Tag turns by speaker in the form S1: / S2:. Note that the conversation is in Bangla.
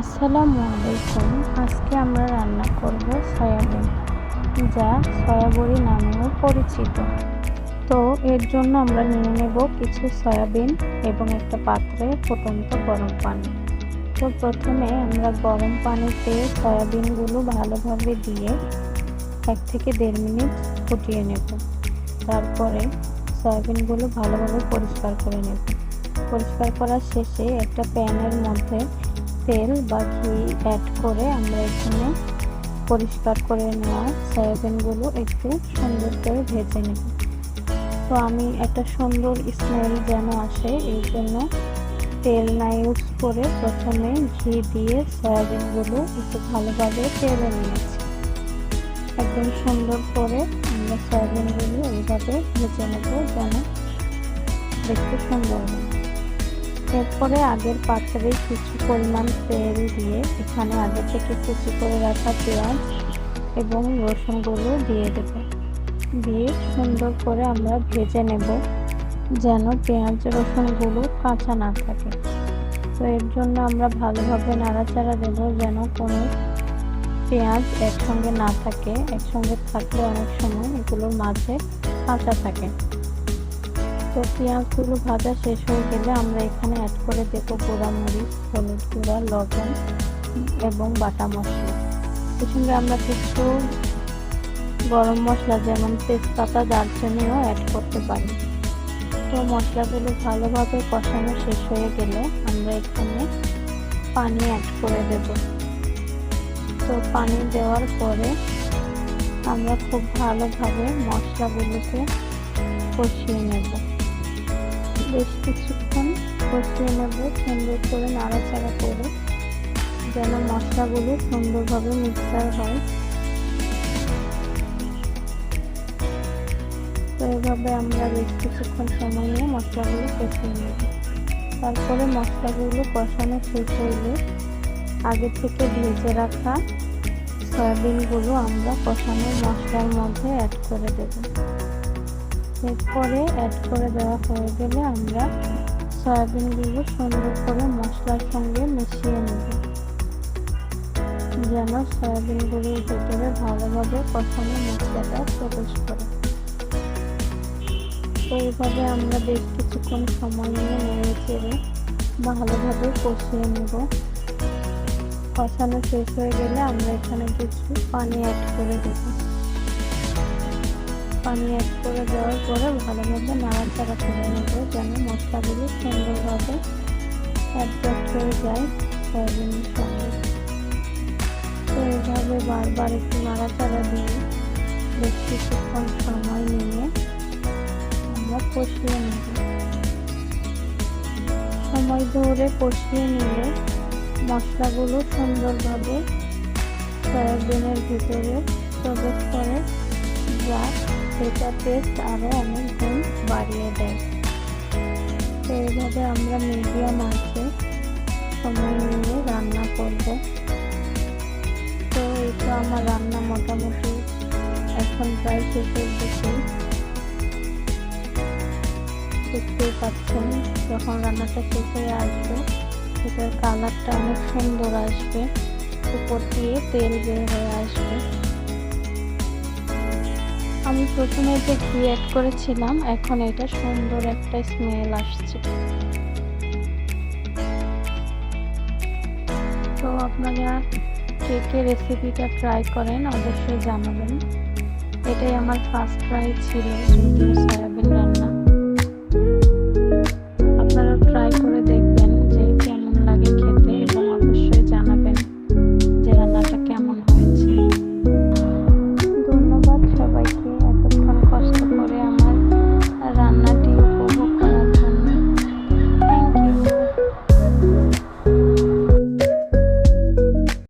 S1: আসসালামু আলাইকুম। আজকে আমরা রান্না করব সয়াবিন, যা সয়াবড়ি নামেও পরিচিত। তো এর জন্য আমরা নিয়ে নেব কিছু সয়াবিন এবং একটা পাত্রে ফুটন্ত গরম পানি। তো প্রথমে আমরা গরম পানিতে সয়াবিনগুলো ভালোভাবে দিয়ে এক থেকে দেড় মিনিট ফুটিয়ে নেব। তারপরে সয়াবিনগুলো ভালোভাবে পরিষ্কার করে নেব। পরিষ্কার করার শেষে একটা প্যানের মধ্যে তেল বা ঘি অ্যাড করে আমরা এখানে পরিষ্কার করে নেওয়া সয়াবিনগুলো একটু সুন্দর করে ভেজে নেব। তো আমি একটা সুন্দর স্মেল যেন আসে, এই জন্য তেল না ইউজ করে প্রথমে ঘি দিয়ে সয়াবিনগুলো একটু ভালোভাবে তেলে নিয়েছি। একদম সুন্দর করে আমরা সয়াবিনগুলো এইভাবে ভেজে নেব যেন দেখতে সুন্দর হয়। এরপরে আগের পাত্রে কিছু পরিমাণ তেল দিয়ে এখানে আগে থেকে কুচি করে রাখা পেঁয়াজ এবং রসুনগুলো দিয়ে দেব। দিয়ে সুন্দর করে আমরা ভেজে নেব যেন পেঁয়াজ, রসুনগুলো কাঁচা না থাকে। তো এর জন্য আমরা ভালোভাবে নাড়াচাড়া দেবো যেন কোনো পেঁয়াজ একসঙ্গে না থাকে। একসঙ্গে থাকলে অনেক সময় এগুলোর মাঝে কাঁচা থাকে। তো পেঁয়াজগুলো ভাজা শেষ হয়ে গেলে আমরা এখানে অ্যাড করে দেবো গোড়া মরিচ, হলুদ গুঁড়া, লবণ এবং বাটা মশলা। এর সঙ্গে আমরা কিছু গরম মশলা যেমন তেজপাতা, দারচিনিও অ্যাড করতে পারি। তো মশলাগুলো ভালোভাবে কষানো শেষ হয়ে গেলে আমরা এখানে পানি অ্যাড করে দেব। তো পানি দেওয়ার পরে আমরা খুব ভালোভাবে মশলাগুলোকে কষিয়ে নেব। বেশ কিছুক্ষণ কষিয়ে নেব, সুন্দর করে নাড়াচাড়া করে, যেন মশলাগুলো সুন্দরভাবে মিক্সার হয়। তো এভাবে আমরা বেশ কিছুক্ষণ সময় নিয়ে মশলাগুলো কষিয়ে নেব। তারপরে মশলাগুলো কষানো শেষ হইলে আগে থেকে ভেজে রাখা সয়াবিনগুলো আমরা কষানো মশলার মধ্যে অ্যাড করে দেবো। এরপরে অ্যাড করে দেওয়া হয়ে গেলে আমরা সয়াবিনগুলো সুন্দর করে মশলার সঙ্গে মিশিয়ে নেব। যেন সয়াবিনগুলোর ভেতরে ভালোভাবে কষানো মশলাটা প্রবেশ করে। এইভাবে আমরা বেশ কিছুক্ষণ সময় নিয়ে নেড়ে চেড়ে ভালোভাবে কষিয়ে নেব। কষানো শেষ হয়ে গেলে আমরা এখানে কিছু পানি অ্যাড করে দেবো। পানি অ্যাড করে দেওয়ার পরে ভালো ভালোভাবে নাড়াচাড়া করে নেব, যেন মশলাগুলো সুন্দরভাবে অ্যাডজাস্ট হয়ে যায় সয়াবিনের সঙ্গে। তো এইভাবে বারবার একটু নাড়াচাড়া দিয়ে বেশ কিছুক্ষণ সময় নিয়ে আমরা কষিয়ে নেব। সময় ধরে কষিয়ে নিলে মশলাগুলো সুন্দরভাবে সয়াবিনের ভিতরে প্রবেশ করে, যা সেটা টেস্ট আরও অনেক গুণ বাড়িয়ে দেয়। তো এইভাবে আমরা মিডিয়াম আছে, সময় নিয়ে রান্না করব। তো এটা আমার রান্না মোটামুটি এখন প্রায় শেষের দিকে। দেখতেই পাচ্ছেন, যখন রান্নাটা শেষ হয়ে আসবে সেটার কালারটা অনেক সুন্দর আসবে। উপর দিয়ে তেল বের হয়ে আসবে। আমি প্রথমে যে ঘি অ্যাড করেছিলাম, এখন এটা সুন্দর একটা স্মেল আসছে। তো আপনারা কে কে রেসিপিটা ট্রাই করেন, অবশ্যই জানাবেন। এটাই আমার ফার্স্ট ট্রাই ছিল, সয়াবিন।